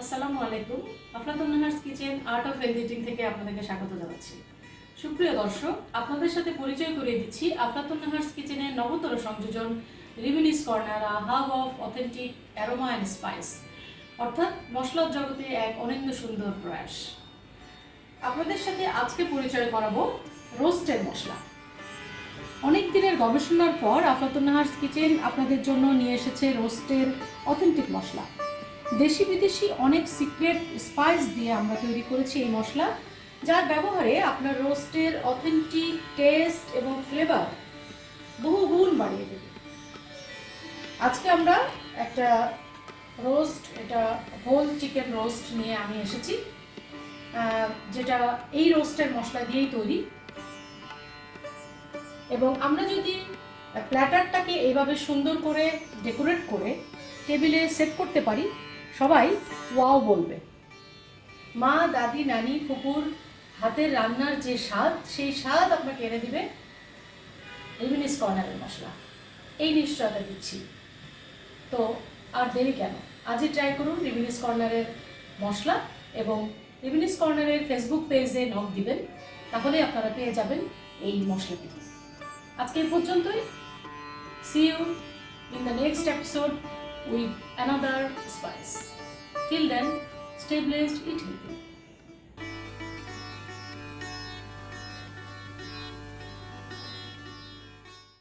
আসসালামু আলাইকুম। Aflatun Nahar's kitchen art of eating থেকে আপনাদেরকে স্বাগত জানাচ্ছি। সুপ্রিয় দর্শক, আপনাদের সাথে পরিচয় করিয়ে দিচ্ছি আফলাতুন নাহার্স কিচেনের নবতর সংযোজন reminisce corner hub of authentic aroma and spice অর্থাৎ মশলার জগতে এক অনিন্দ সুন্দর প্রয়াস। আপনাদের সাথে আজকে পরিচয় করাবো রোস্টের মশলা। অনেক দিনের গবেষণার পর আফলাতুন নাহার্স কিচেন আপনাদের জন্য নিয়ে এসেছে রোস্টের অথেন্টিক মশলা। দেশি বিদেশি অনেক সিক্রেট স্পাইস দিয়ে আমরা তৈরি করেছি এই মশলা, যার ব্যবহারে আপনার রোস্টের অথেন্টিক টেস্ট এবং ফ্লেভার বহু গুণ বাড়িয়ে দেবে। আজকে আমরা একটা রোস্ট এটা হোল চিকেন রোস্ট নিয়ে আমি এসেছি যেটা এই রোস্টের মশলা দিয়েই তৈরি। এবং আমরা যদি প্ল্যাটারটাকে এইভাবে সুন্দর করে ডেকোরেট করে টেবিলে সেট করতে পারি সবাই ওয়াও বলবে। মা, দাদি, নানি ফুপুর হাতের রান্নার যে স্বাদ, সেই স্বাদ আপনাকে এনে দিবে রিমিনিস কর্নারের মশলা। এই নিশ্চয়তা দিচ্ছি। তো আর দেরি কেন? আজই ট্রাই করুন রিমিনিস কর্নারের মশলা এবং রিমিনিস কর্নারের ফেসবুক পেজে নক দিবেন তাহলে আপনারা পেয়ে যাবেন এই মশলাটি। আজকে এই পর্যন্তই। See you in the next episode with another spice. Till then, stay blessed, eat healthy.